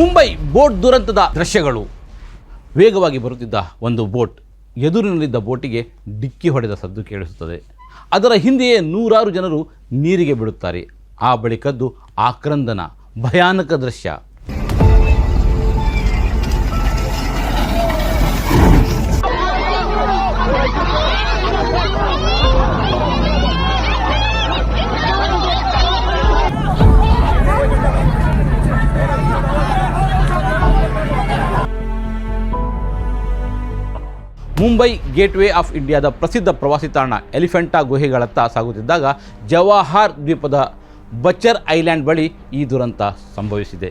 Mumbai boat ದುರಂತದ ದೃಶ್ಯಗಳು. ವೇಗವಾಗಿ ಬರುತ್ತಿದ್ದ ಒಂದು ಬೋಟ್ ಎದುರಿನಲ್ಲಿದ್ದ ಬೋಟಿಗೆ ಡಿಕ್ಕಿ ಹೊಡೆದ ಸದ್ದು ಕೇಳಿಸುತ್ತದೆ. ಅದರ ಹಿಂದೆಯೇ ನೂರಾರು ಜನರು ನೀರಿಗೆ ಬಿಡುತ್ತಾರೆ ಆ ಬಳಿಕದ್ದು ಆಕ್ರಂದನ, ಭಯಾನಕ ದೃಶ್ಯ. ಮುಂಬೈ ಗೇಟ್ವೇ ಆಫ್ ಇಂಡಿಯಾದ ಪ್ರಸಿದ್ಧ ಪ್ರವಾಸಿ ತಾಣ ಎಲಿಫೆಂಟಾ ಗುಹೆಗಳತ್ತ ಸಾಗುತ್ತಿದ್ದಾಗ ಜವಾಹರ್ ದ್ವೀಪದ ಬಚ್ಚರ್ ಐಲ್ಯಾಂಡ್ ಬಳಿ ಈ ದುರಂತ ಸಂಭವಿಸಿದೆ.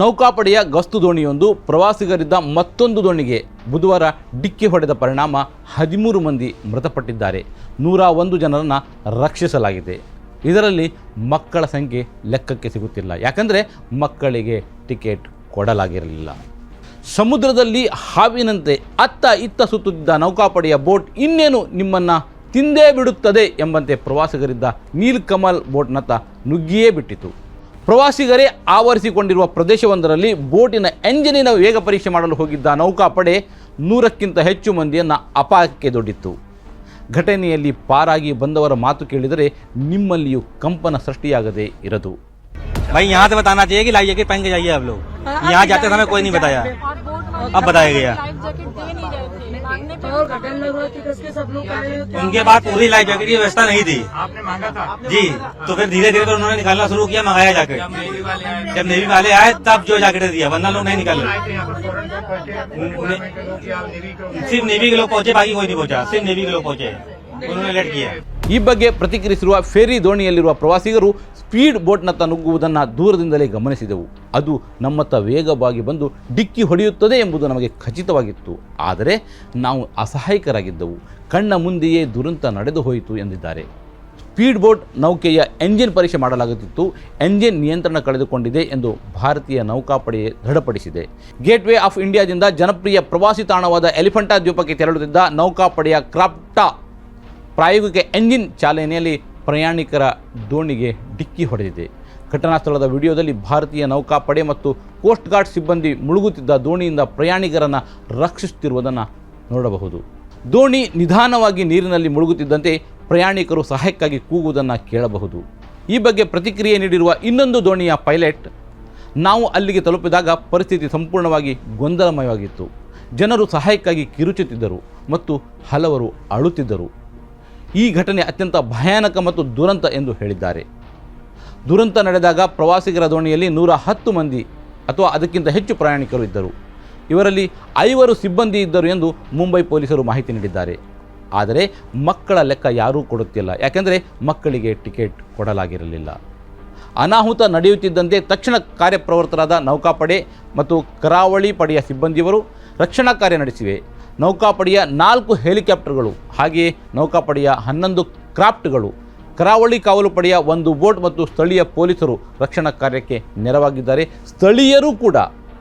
ನೌಕಾಪಡೆಯ ಗಸ್ತು ದೋಣಿಯೊಂದು ಪ್ರವಾಸಿಗರಿದ್ದ ಮತ್ತೊಂದು ದೋಣಿಗೆ ಬುಧವಾರ ಡಿಕ್ಕಿ ಹೊಡೆದ ಪರಿಣಾಮ ಹದಿಮೂರು ಮಂದಿ ಮೃತಪಟ್ಟಿದ್ದಾರೆ. ನೂರ ಒಂದು ಜನರನ್ನು ರಕ್ಷಿಸಲಾಗಿದೆ. ಇದರಲ್ಲಿ ಮಕ್ಕಳ ಸಂಖ್ಯೆ ಲೆಕ್ಕಕ್ಕೆ ಸಿಗುತ್ತಿಲ್ಲ. ಯಾಕಂದರೆ ಮಕ್ಕಳಿಗೆ ಟಿಕೆಟ್ ಕೊಡಲಾಗಿರಲಿಲ್ಲ. ಸಮುದ್ರದಲ್ಲಿ ಹಾವಿನಂತೆ ಅತ್ತ ಇತ್ತ ಸುತ್ತುತ್ತಿದ್ದ ನೌಕಾಪಡೆಯ ಬೋಟ್ ಇನ್ನೇನು ನಿಮ್ಮನ್ನು ತಿಂದೇ ಬಿಡುತ್ತದೆ ಎಂಬಂತೆ ಪ್ರವಾಸಿಗರಿದ್ದ ನೀಲ್ಕಮಲ್ ಬೋಟ್ನತ್ತ ನುಗ್ಗಿಯೇ ಬಿಟ್ಟಿತು ಪ್ರವಾಸಿಗರೇ ಆವರಿಸಿಕೊಂಡಿರುವ ಪ್ರದೇಶವೊಂದರಲ್ಲಿ ಬೋಟಿನ ಎಂಜಿನಿನ ವೇಗ ಪರೀಕ್ಷೆ ಮಾಡಲು ಹೋಗಿದ್ದ ನೌಕಾಪಡೆ ನೂರಕ್ಕಿಂತ ಹೆಚ್ಚು ಮಂದಿಯನ್ನು ಅಪಾಯಕ್ಕೆ ದೊಡ್ಡಿತ್ತು ಘಟನೆಯಲ್ಲಿ ಪಾರಾಗಿ ಬಂದವರ ಮಾತು ಕೇಳಿದರೆ ನಿಮ್ಮಲ್ಲಿಯೂ ಕಂಪನ ಸೃಷ್ಟಿಯಾಗದೇ ಇರದು भाई यहाँ से बताना चाहिए कि लाइफ जैकेट पहन के जाइए आप लोग यहाँ जाते समय कोई नहीं बताया अब बताया गया लाइफ जैकेट दे नहीं रहे थे मांगने पे और घटन लग रहा है कि सब लोग आए हैं उनके पास पूरी लाइफ जैकेट की व्यवस्था नहीं थी आपने मांगा था जी तो फिर धीरे धीरे तो उन्होंने निकालना शुरू किया मंगाया जैकेट जब नेवी वाले आए तब जो जैकेट दिया वरना लोग नहीं निकाले आए थे यहाँ पर फौरन पे पहुंचे गवर्नमेंट के लोग या नेवी के लोग सिर्फ नेवी के लोग पहुंचे बाकी कोई नहीं पहुंचा सिर्फ नेवी के लोग पहुंचे उन्होंने लेट किया ಈ ಬಗ್ಗೆ ಪ್ರತಿಕ್ರಿಯಿಸಿರುವ ಫೆರಿ ದೋಣಿಯಲ್ಲಿರುವ ಪ್ರವಾಸಿಗರು ಸ್ಪೀಡ್ ಬೋಟ್ನತ್ತ ನುಗ್ಗುವುದನ್ನು ದೂರದಿಂದಲೇ ಗಮನಿಸಿದೆವು. ಅದು ನಮ್ಮತ್ತ ವೇಗವಾಗಿ ಬಂದು ಡಿಕ್ಕಿ ಹೊಡೆಯುತ್ತದೆ ಎಂಬುದು ನಮಗೆ ಖಚಿತವಾಗಿತ್ತು. ಆದರೆ ನಾವು ಅಸಹಾಯಕರಾಗಿದ್ದೆವು. ಕಣ್ಣ ಮುಂದೆಯೇ ದುರಂತ ನಡೆದು ಹೋಯಿತು ಎಂದಿದ್ದಾರೆ. ಸ್ಪೀಡ್ ಬೋಟ್ ನೌಕೆಯ ಎಂಜಿನ್ ಪರೀಕ್ಷೆ ಮಾಡಲಾಗುತ್ತಿತ್ತು. ಎಂಜಿನ್ ನಿಯಂತ್ರಣ ಕಳೆದುಕೊಂಡಿದೆ ಎಂದು ಭಾರತೀಯ ನೌಕಾಪಡೆ ದೃಢಪಡಿಸಿದೆ. ಗೇಟ್ವೇ ಆಫ್ ಇಂಡಿಯಾದಿಂದ ಜನಪ್ರಿಯ ಪ್ರವಾಸಿ ತಾಣವಾದ ಎಲಿಫೆಂಟಾ ದ್ವೀಪಕ್ಕೆ ತೆರಳುತ್ತಿದ್ದ ನೌಕಾಪಡೆಯ ಕ್ರಾಪ್ಟಾ ಪ್ರಾಯೋಗಿಕ ಎಂಜಿನ್ ಚಾಲನೆಯಲ್ಲಿ ಪ್ರಯಾಣಿಕರ ದೋಣಿಗೆ ಡಿಕ್ಕಿ ಹೊಡೆದಿದೆ. ಘಟನಾ ಸ್ಥಳದ ವಿಡಿಯೋದಲ್ಲಿ ಭಾರತೀಯ ನೌಕಾಪಡೆ ಮತ್ತು ಕೋಸ್ಟ್ ಗಾರ್ಡ್ ಸಿಬ್ಬಂದಿ ಮುಳುಗುತ್ತಿದ್ದ ದೋಣಿಯಿಂದ ಪ್ರಯಾಣಿಕರನ್ನು ರಕ್ಷಿಸುತ್ತಿರುವುದನ್ನು ನೋಡಬಹುದು. ದೋಣಿ ನಿಧಾನವಾಗಿ ನೀರಿನಲ್ಲಿ ಮುಳುಗುತ್ತಿದ್ದಂತೆ ಪ್ರಯಾಣಿಕರು ಸಹಾಯಕ್ಕಾಗಿ ಕೂಗುವುದನ್ನು ಕೇಳಬಹುದು. ಈ ಬಗ್ಗೆ ಪ್ರತಿಕ್ರಿಯೆ ನೀಡಿರುವ ಇನ್ನೊಂದು ದೋಣಿಯ ಪೈಲಟ್, ನಾವು ಅಲ್ಲಿಗೆ ತಲುಪಿದಾಗ ಪರಿಸ್ಥಿತಿ ಸಂಪೂರ್ಣವಾಗಿ ಗೊಂದಲಮಯವಾಗಿತ್ತು. ಜನರು ಸಹಾಯಕ್ಕಾಗಿ ಕಿರುಚುತ್ತಿದ್ದರು ಮತ್ತು ಹಲವರು ಅಳುತ್ತಿದ್ದರು. ಈ ಘಟನೆ ಅತ್ಯಂತ ಭಯಾನಕ ಮತ್ತು ದುರಂತ ಎಂದು ಹೇಳಿದ್ದಾರೆ. ದುರಂತ ನಡೆದಾಗ ಪ್ರವಾಸಿಗರ ದೋಣಿಯಲ್ಲಿ ನೂರ ಹತ್ತು ಮಂದಿ ಅಥವಾ ಅದಕ್ಕಿಂತ ಹೆಚ್ಚು ಪ್ರಯಾಣಿಕರು ಇದ್ದರು. ಇವರಲ್ಲಿ ಐವರು ಸಿಬ್ಬಂದಿ ಇದ್ದರು ಎಂದು ಮುಂಬೈ ಪೊಲೀಸರು ಮಾಹಿತಿ ನೀಡಿದ್ದಾರೆ. ಆದರೆ ಮಕ್ಕಳ ಲೆಕ್ಕ ಯಾರೂ ಕೊಡುತ್ತಿಲ್ಲ. ಯಾಕೆಂದರೆ ಮಕ್ಕಳಿಗೆ ಟಿಕೆಟ್ ಕೊಡಲಾಗಿರಲಿಲ್ಲ. ಅನಾಹುತ ನಡೆಯುತ್ತಿದ್ದಂತೆ ತಕ್ಷಣ ಕಾರ್ಯಪ್ರವೃತ್ತರಾದ ನೌಕಾಪಡೆ ಮತ್ತು ಕರಾವಳಿ ಪಡೆಯ ಸಿಬ್ಬಂದಿಯವರು ರಕ್ಷಣಾ ಕಾರ್ಯ ನಡೆಸಿವೆ. ನೌಕಾಪಡೆಯ ನಾಲ್ಕು ಹೆಲಿಕಾಪ್ಟರ್ಗಳು ಹಾಗೆಯೇ ನೌಕಾಪಡೆಯ ಹನ್ನೊಂದು ಕ್ರಾಫ್ಟ್ಗಳು. ಕರಾವಳಿ ಕಾವಲು ಪಡೆಯ ಒಂದು ಬೋಟ್ ಮತ್ತು ಸ್ಥಳೀಯ ಪೊಲೀಸರು ರಕ್ಷಣಾ ಕಾರ್ಯಕ್ಕೆ ನೆರವಾಗಿದ್ದಾರೆ. ಸ್ಥಳೀಯರು ಕೂಡ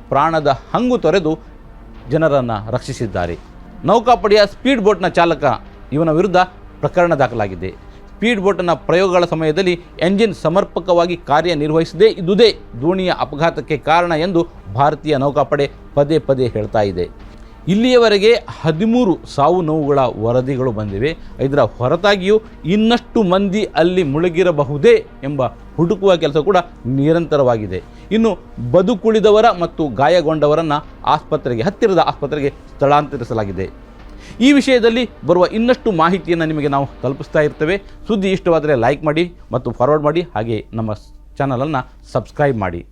ಪ್ರಾಣದ ಹಂಗು ತೊರೆದು ಜನರನ್ನು ರಕ್ಷಿಸಿದ್ದಾರೆ. ನೌಕಾಪಡೆಯ ಸ್ಪೀಡ್ ಬೋಟ್ನ ಚಾಲಕ ಇವನ ವಿರುದ್ಧ ಪ್ರಕರಣ ದಾಖಲಾಗಿದೆ. ಸ್ಪೀಡ್ ಬೋಟ್ನ ಪ್ರಯೋಗಗಳ ಸಮಯದಲ್ಲಿ ಎಂಜಿನ್ ಸಮರ್ಪಕವಾಗಿ ಕಾರ್ಯನಿರ್ವಹಿಸದೇ ಇದುದೇ ದೋಣಿಯ ಅಪಘಾತಕ್ಕೆ ಕಾರಣ ಎಂದು ಭಾರತೀಯ ನೌಕಾಪಡೆ ಪದೇ ಪದೇ ಹೇಳ್ತಾ ಇದೆ. ಇಲ್ಲಿಯವರೆಗೆ ಹದಿಮೂರು ಸಾವು ನೋವುಗಳ ವರದಿಗಳು ಬಂದಿವೆ. ಇದರ ಹೊರತಾಗಿಯೂ ಇನ್ನಷ್ಟು ಮಂದಿ ಅಲ್ಲಿ ಮುಳುಗಿರಬಹುದೇ ಎಂಬ ಹುಡುಕುವ ಕೆಲಸ ಕೂಡ ನಿರಂತರವಾಗಿದೆ. ಇನ್ನು ಬದುಕುಳಿದವರ ಮತ್ತು ಗಾಯಗೊಂಡವರನ್ನು ಆಸ್ಪತ್ರೆಗೆ, ಹತ್ತಿರದ ಆಸ್ಪತ್ರೆಗೆ ಸ್ಥಳಾಂತರಿಸಲಾಗಿದೆ. ಈ ವಿಷಯದಲ್ಲಿ ಬರುವ ಇನ್ನಷ್ಟು ಮಾಹಿತಿಯನ್ನು ನಿಮಗೆ ನಾವು ತಲುಪಿಸ್ತಾ ಇರ್ತೇವೆ. ಸುದ್ದಿ ಇಷ್ಟವಾದರೆ ಲೈಕ್ ಮಾಡಿ ಮತ್ತು ಫಾರ್ವರ್ಡ್ ಮಾಡಿ. ಹಾಗೆ ನಮ್ಮ ಚಾನಲನ್ನು ಸಬ್ಸ್ಕ್ರೈಬ್ ಮಾಡಿ.